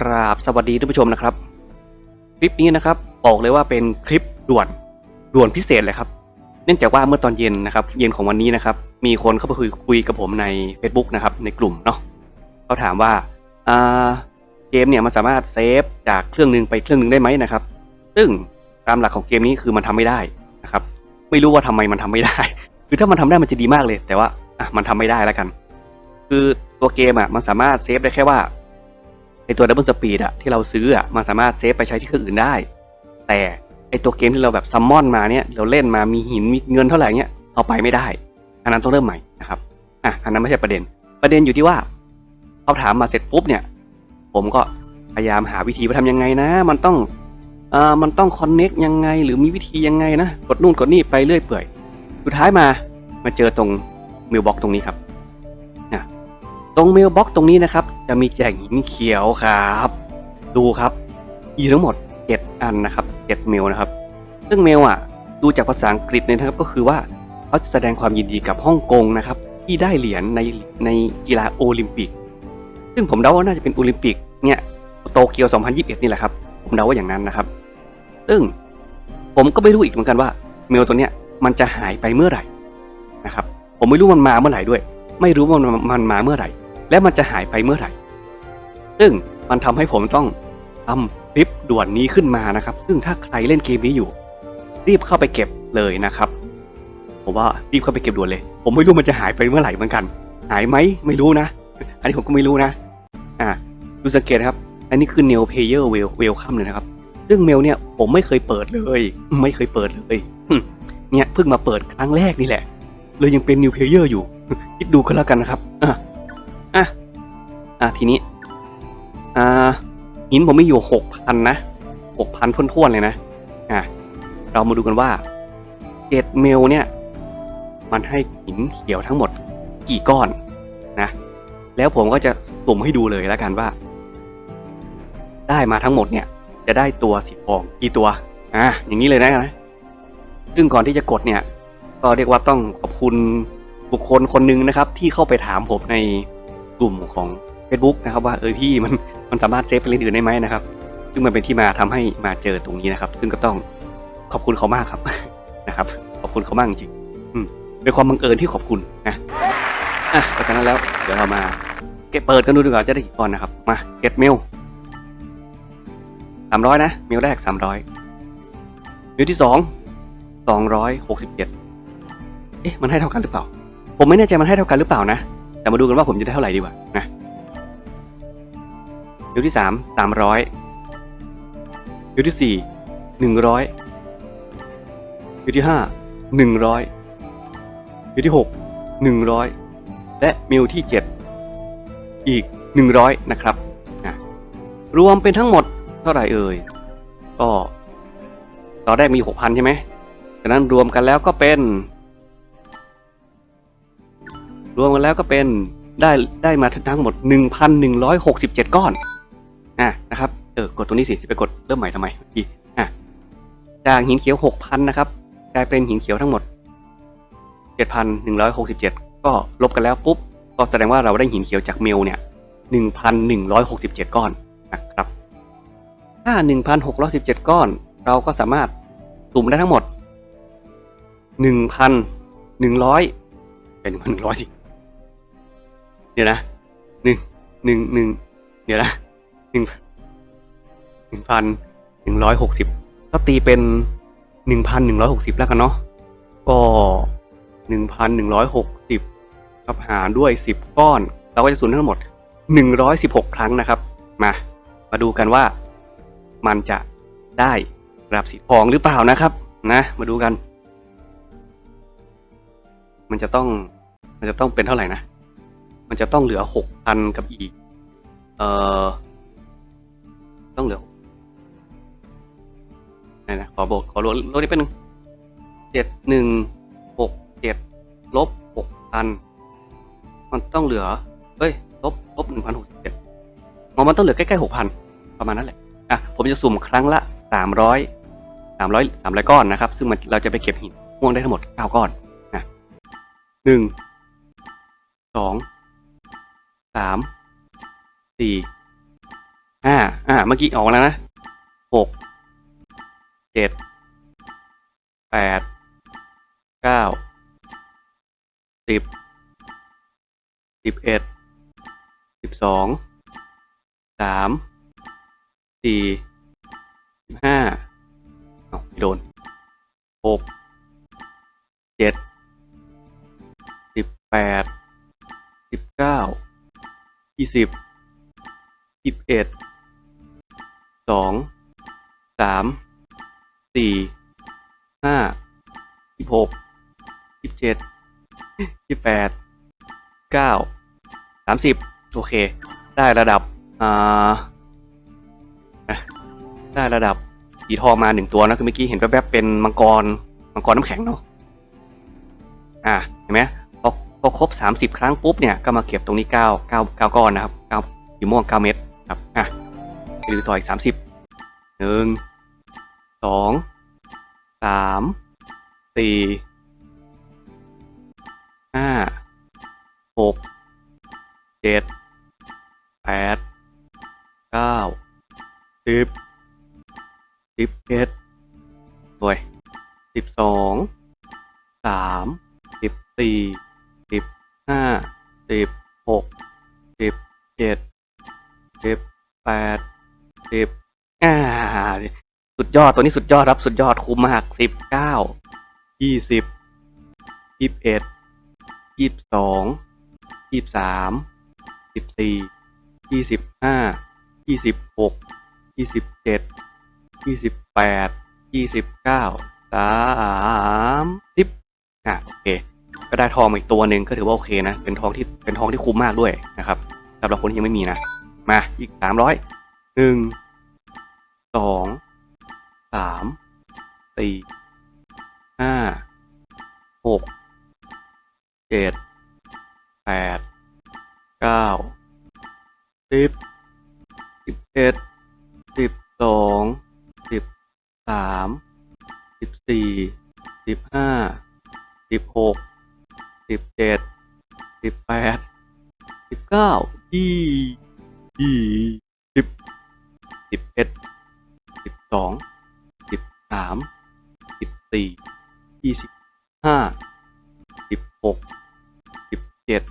กราบสวัสดีท่านผู้ชมนะครับ คลิปนี้นะครับบอกเลยว่าเป็นคลิปด่วนด่วนพิเศษเลยครับ เนื่องจากว่าเมื่อตอนเย็นนะครับ เย็นของวันนี้นะครับ มีคนเข้าไปคุยคุยกับผมใน Facebook นะครับ ในกลุ่มเนาะเขาถามว่าอ่าเกมเนี่ยมันสามารถเซฟจากเครื่องหนึงไปเครื่องหนึงได้ไหมนะครับ ซึ่งตามหลักของเกมนี้คือมันทำไม่ได้นะครับ ไม่รู้ว่าทำไมมันทำไม่ได้ คือถ้ามันทำได้มันจะดีมากเลย แต่ว่าอะมันทำไม่ได้แล้วกัน คือตัวเกมอะมันสามารถเซฟได้แค่ว่า ไอตัวดับเบิลสปีดอะที่เราซื้ออะมันสามารถเซฟไปใช้ที่เครื่องอื่นได้ แต่ไอตัวเกมที่เราแบบซัมมอนมาเนี่ยเราเล่นมามีหินมีเงินเท่าไหร่เนี้ยเอาไปไม่ได้ อันนั้นต้องเริ่มใหม่นะครับอะอันนั้นไม่ใช่ประเด็น ประเด็นอยู่ที่ว่าเขาถามมาเสร็จปุ๊บเนี่ย ผมก็พยายามหาวิธีว่าทำยังไงนะ มันต้องเอ่อมันต้องคอนเน็กยังไง หรือมีวิธียังไงนะ กดนู่นกดนี่ไปเรื่อยเปื่อย สุดท้ายมามาเจอตรงมิลบ็อกตรงนี้ครับ ตรงเมลบ็อกตรงนี้นะครับ จะมีแจกหินเขียวครับ ดูครับมีทั้งหมด 7 อันนะครับ7เมลนะครับ ซึ่งเมลอะดูจากภาษาอังกฤษเนี่ยนะครับก็คือว่าเขาจะแสดงความยินดีกับฮ่องกงนะครับ ที่ได้เหรียญในในกีฬาโอลิมปิก ซึ่งผมเดาว่าน่าจะเป็นโอลิมปิกเนี่ยโตเกียว 2021 นี่แหละครับ ผมเดาว่าอย่างนั้นนะครับ ซึ่งผมก็ไม่รู้อีกเหมือนกันว่า เมลตัวเนี้ยมันจะหายไปเมื่อไหร่นะครับ ผมไม่รู้มันมาเมื่อไหร่ด้วย ไม่รู้ว่ามันมันมาเมื่อไหร่ และมันจะหายไปเมื่อไหร่ ซึ่งมันทำให้ผมต้องทำคลิปด่วนนี้ขึ้นมานะครับ ซึ่งถ้าใครเล่นเกมนี้อยู่ รีบเข้าไปเก็บเลยนะครับ ผมว่ารีบเข้าไปเก็บด่วนเลย ผมไม่รู้มันจะหายไปเมื่อไหร่เหมือนกัน หายไหมไม่รู้นะ อันนี้ผมก็ไม่รู้นะ อ่าดูสังเกตนะครับ อันนี้คือ New Player Wel Welcome เลยนะครับซึ่งเมลเนี่ยผมไม่เคยเปิดเลย ไม่เคยเปิดเลยเนี่ยเพิ่งมาเปิดครั้งแรกนี่แหละ เลยยังเป็น New Player อยู่ คิดดูกันแล้วกันนะครับอะอะ อะทีนี้ อ่าหินผมมีอยู่หกพันนะหกพันท้วนๆเลยนะ อะเรามาดูกันว่าเจ็ดเมลเนี่ย มันให้หินเขียวทั้งหมดกี่ก้อนนะแล้วผมก็จะสุ่มให้ดูเลยแล้วกันว่า ได้มาทั้งหมดเนี่ย จะได้ตัวสีทองกี่ตัวอะอย่างนี้เลยนะนะซึ่งก่อนที่จะกดเนี่ย ก็เรียกว่าต้องขอบคุณบุคคลคนหนึ่งนะครับ ที่เข้าไปถามผมในกลุ่มของ Facebook นะครับว่าเออพี่มันมันสามารถเซฟไปเล่นอื่นได้ไหมนะครับ ซึ่งมันเป็นที่มาทำให้มาเจอตรงนี้นะครับ ซึ่งก็ต้องขอบคุณเขามากครับนะครับ ขอบคุณเขามากจริงอืมเป็นความบังเอิญที่ขอบคุณนะอะเพราะฉะนั้นแล้วเดี๋ยวเรามาเก็บเปิดกันดูดีกว่าจะได้กี่ก้อนนะครับมาเก็บเมลสามร้อยนะเมลแรกสามร้อยเมลที่สองสองร้อยหกสิบเจ็ดเอ๊ะมันให้เท่ากันหรือเปล่า ผมไม่แน่ใจมันให้เท่ากันหรือเปล่านะแต่มาดูกันว่าผมจะได้เท่าไหร่ดีกว่านะ เดี๋ยวที่สามสามร้อยเดี๋ยวที่สี่หนึ่งร้อยเดี๋ยวที่ห้าหนึ่งร้อยเดี๋ยวที่หกหนึ่งร้อยและมิลที่เจ็ดอีกหนึ่งร้อยนะครับนะรวมเป็นทั้งหมดเท่าไหร่เอ่ยก็ตอนแรกมีหกพันใช่ไหมจากนั้นรวมกันแล้วก็เป็นรวมกันแล้วก็เป็นได้ได้มาทั้งหมด 1,167 ก้อน อะนะครับเออกดตรงนี้สิไปกดเริ่มใหม่ทำไมอีอะจากหินเขียว6,000นนะครับกลายเป็นหินเขียวทั้งหมด7,167ก็ลบกันแล้วปุ๊บก็แสดงว่าเราได้หินเขียวจากเมลเนี่ย1,167ก้อนนะครับถ้า1,617ก้อน เราก็สามารถสุ่มได้ทั้งหมด1,100เป็น1,100สิเดี๋ยวนะหนึ่งหนึ่งหนึ่งเดี๋ยวนะ หนึ่งหนึ่งพันหนึ่งร้อยหกสิบก็ตีเป็นหนึ่งพันหนึ่งร้อยหกสิบแล้วกันเนาะก็หนึ่งพันหนึ่งร้อยหกสิบกับหารด้วยสิบก้อน เราก็จะสูญทั้งหมดหนึ่งร้อยสิบหกครั้งนะครับ มา มาดูกันว่ามันจะได้ระดับสีทองหรือเปล่านะครับ นะ มาดูกัน มันจะต้อง มันจะต้องเป็นเท่าไหร่นะ มันจะต้องเหลือหกพันกับอีก เอ่อ ต้องเหลือไหนนะขอบอกขอลดลดนิดเป็นหนึ่งเจ็ดหนึ่งหกเจ็ดลบหกพันมันต้องเหลือเฮ้ยลบลบหนึ่งพันหกสิบเจ็ดมันต้องเหลือใกล้ๆหกพันประมาณนั้นแหละอะผมจะสุ่มครั้งละสามร้อยสามร้อยสามร้อยก้อนนะครับ ซึ่งมันเราจะไปเก็บหินม่วงได้ทั้งหมดเก้าก้อนนะหนึ่งสองสามสี่ ห้าอ่าเมื่อกี้ออกแล้วนะหกเจ็ดแปดเก้าสิบสิบเอ็ดสิบสองสามสี่สิบห้าเอาไม่โดนหกเจ็ดสิบแปดสิบเก้ายี่สิบยี่สิบเอ็ด สองสามสี่ห้ายี่สิบหกยี่สิบเจ็ดยี่สิบแปดเก้าสามสิบโอเค ได้ระดับอ่าได้ระดับสีทองมาหนึ่งตัวนะคือเมื่อกี้เห็นแวบๆเป็นมังกรมังกรน้ำแข็งเนาะอะเห็นไหมพอพอครบสามสิบครั้งปุ๊บเนี่ยก็มาเก็บตรงนี้เก้าเก้าเก้าก้อนนะครับเก้าสีม่วงเก้าเม็ดครับอะ ไปดูต่ออีกสามสิบหนึ่งสองสามสี่ห้าหกเจ็ดแปดเก้าสิบสิบเอ็ดโอ้ยสิบสองสามสิบสี่สิบห้าสิบหกสิบเจ็ดสิบแปด สิบอ่า สุดยอดตัวนี้สุดยอดครับ สุดยอดคุ้มมากสิบเก้ายี่สิบยี่สิบเอ็ดยี่สิบสองยี่สิบสามสิบสี่ยี่สิบห้ายี่สิบหกยี่สิบเจ็ดยี่สิบแปดยี่สิบเก้าสามสิบอะโอเค ก็ได้ทองมาอีกตัวหนึ่งก็ถือว่าโอเคนะ เป็นทองที่เป็นทองที่คุ้มมากด้วยนะครับสำหรับคนที่ยังไม่มีนะ มาอีกสามร้อย หนึ่งสองสามสี่ห้าหกเจ็ดแปดเก้าสิบสิบเอ็ดสิบสองสิบสามสิบสี่สิบห้าสิบหกสิบเจ็ดสิบแปดสิบเก้ายี่ยี่สิบ สิบเอ็ดสิบสองสิบสามสิบสี่ยี่สิบห้าสิบหกสิบเจ็ด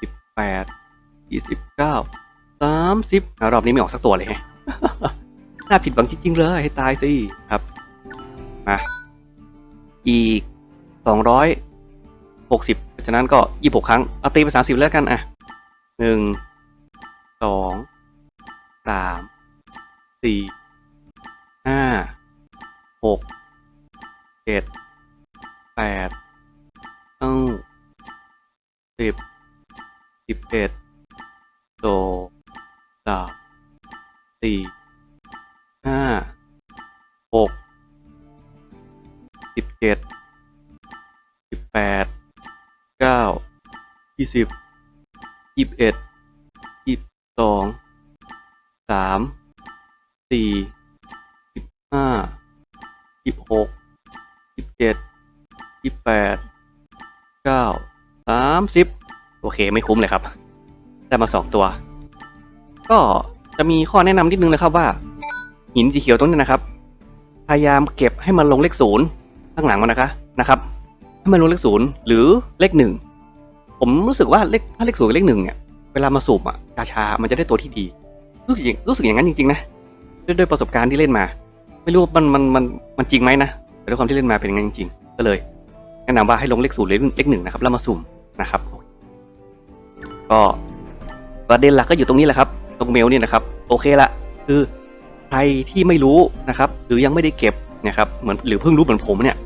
สิบแปดยี่สิบเก้าสามสิบรอบนี้ไม่ออกสักตัวเลยน่าผิดหวังจริงๆเลยให้ตายสิครับมาอีกสองร้อยหกสิบฉะนั้นก็ยี่หกครั้ง เอาตีไปสามสิบแล้วกันอะหนึ่งสอง กสิบเจ็ดสิบแปดเก้ายี่สิบยี่สิบเอ็ดยี่สิบสองสามสี่สิบห้ายี่สิบหกยี่สิบเจ็ดยี่สิบแปดเก้าสามสิบโอเคไม่คุ้มเลยครับ ได้มาสองตัว ก็จะมีข้อแนะนำนิดนึงนะครับว่า หินสีเขียวตรงนี้นะครับ พยายามเก็บให้มันลงเลขศูนย์ข้างหลังมันนะคะนะครับ ให้มันลงเลขศูนย์หรือเลขหนึ่งผมรู้สึกว่าเลขถ้าเลขศูนย์กับเลขหนึ่งเนี่ยเวลามาสูบอะกาชา มันจะได้ตัวที่ดี รู้สึกอย่างรู้สึกอย่างนั้นจริงๆนะด้วยด้วยประสบการณ์ที่เล่นมา ไม่รู้ว่ามันมันมันมันจริงไหมนะแต่ด้วยความที่เล่นมาเป็นย่างนั้นจริงๆก็เลยแนะนำว่าให้ลงเลขศูนย์เลขหนึ่งนะครับแล้วมาสุ่มนะครับก็ประเด็นหลักก็อยู่ตรงนี้แหละครับ ตรงเมลนี่นะครับ โอเคละคือ ใครที่ไม่รู้นะครับ หรือยังไม่ได้เก็บนะครับเหมือนหรือเพิ่งรู้เหมือนผมเนี่ย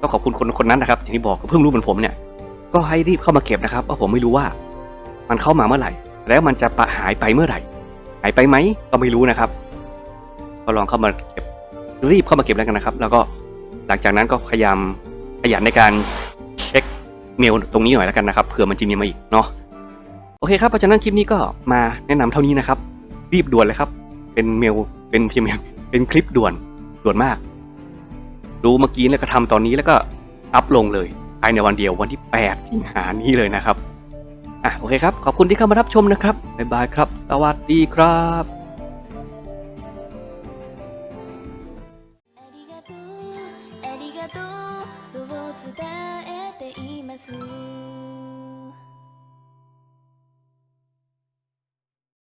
ก็ขอบคุณคนคนนั้นนะครับอย่างที่บอกเพิ่งรู้เหมือนผมเนี่ย ก็ให้รีบเข้ามาเก็บนะครับเพราะผมไม่รู้ว่า มันเข้ามาเมื่อไหร่ แล้วมันจะปะหายไปเมื่อไหร่ หายไปไหมก็ไม่รู้นะครับ ก็ลองเข้ามาเก็บรีบเข้ามาเก็บแล้วกันนะครับ แล้วก็หลังจากนั้นก็พยายามขยันในการเช็คเมลตรงนี้หน่อยแล้วกันนะครับเผื่อมันจะมีมาอีกเนาะโอเคครับเพราะฉะนั้นคลิปนี้ก็มาแนะนำเท่านี้นะครับ รีบด่วนเลยครับ เป็นเมล เป็นเพียงเป็นคลิปด่วนด่วนมาก ดูเมื่อกี้แล้วก็ทำตอนนี้แล้วก็อัพลงเลยภายในวันเดียววันที่ 8 สิงหานี้เลยนะครับอะโอเคครับ ขอบคุณที่เข้ามารับชมนะครับบ๊ายบายครับ สวัสดีครับ